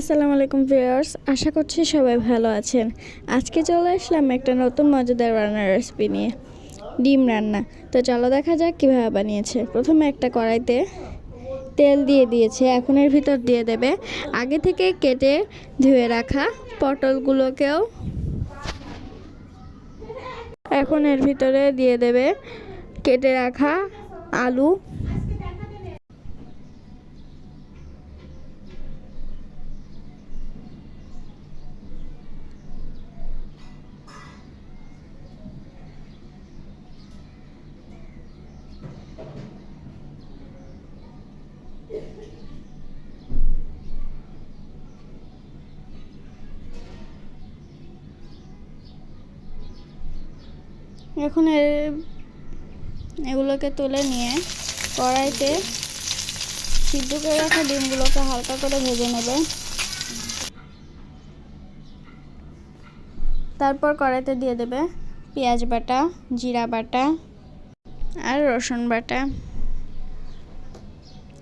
আসসালামু আলাইকুম ভিউয়ার্স, আশা করছি সবাই ভালো আছেন। আজকে চলে আসলাম একটা নতুন মজাদার রান্নার রেসিপি নিয়ে। ডিম রান্না। তো চলো দেখা যাক কীভাবে বানিয়েছে। প্রথমে একটা কড়াইতে তেল দিয়ে দিয়েছে, এখন এর ভিতর দিয়ে দেবে আগে থেকে কেটে ধুয়ে রাখা পটলগুলোকেও। এখন এর ভিতরে দিয়ে দেবে কেটে রাখা আলু এখন এগুলোকে তুলে নিয়ে কড়াইতে সিদ্ধ করে রাখা ডিমগুলোকে হালকা করে ভেজে নেবে। তারপর কড়াইতে দিয়ে দেবে পেঁয়াজ বাটা, জিরা বাটা আর রসুন বাটা।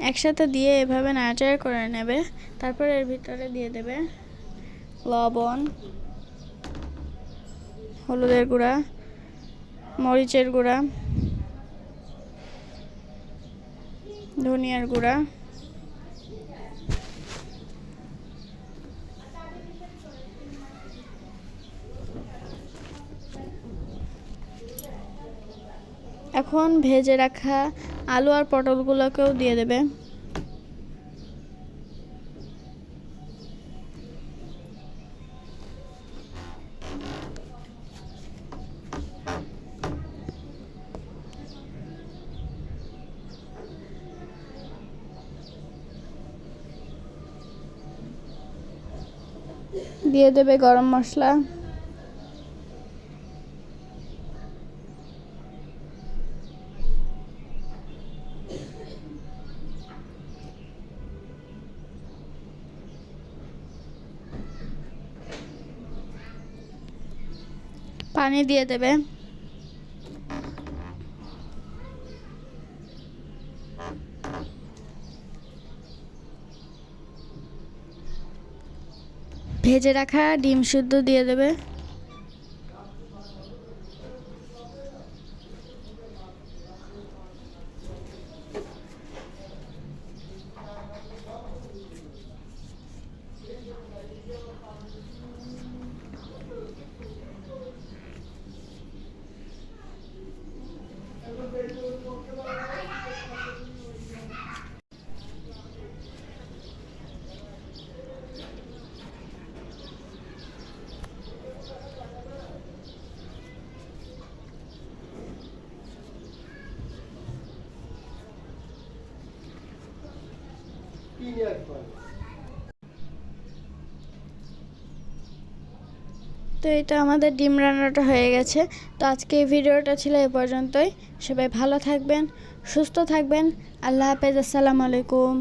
একসাথে দিয়ে এভাবে নাড়াচাড়া করে নেবে। তারপর এর ভিতরে দিয়ে দেবে লবণ, হলুদের গুঁড়া মরিচের গুঁড়া ধনিয়ার গুঁড়া এখন ভেজে রাখা আলু আর পটলগুলোকেও দিয়ে দেবে। দিয়ে দেবে গরম মশলা। পানি দিয়ে দেবে। ভেজে রাখা ডিম শুদ্ধ দিয়ে দেবে। তো এটা আমাদের ডিম রান্নাটা হয়ে গেছে। তো আজকে এই ভিডিওটা ছিল এ পর্যন্তই। সবাই ভালো থাকবেন, সুস্থ থাকবেন। আল্লাহ হাফেজ, আসসালামু আলাইকুম।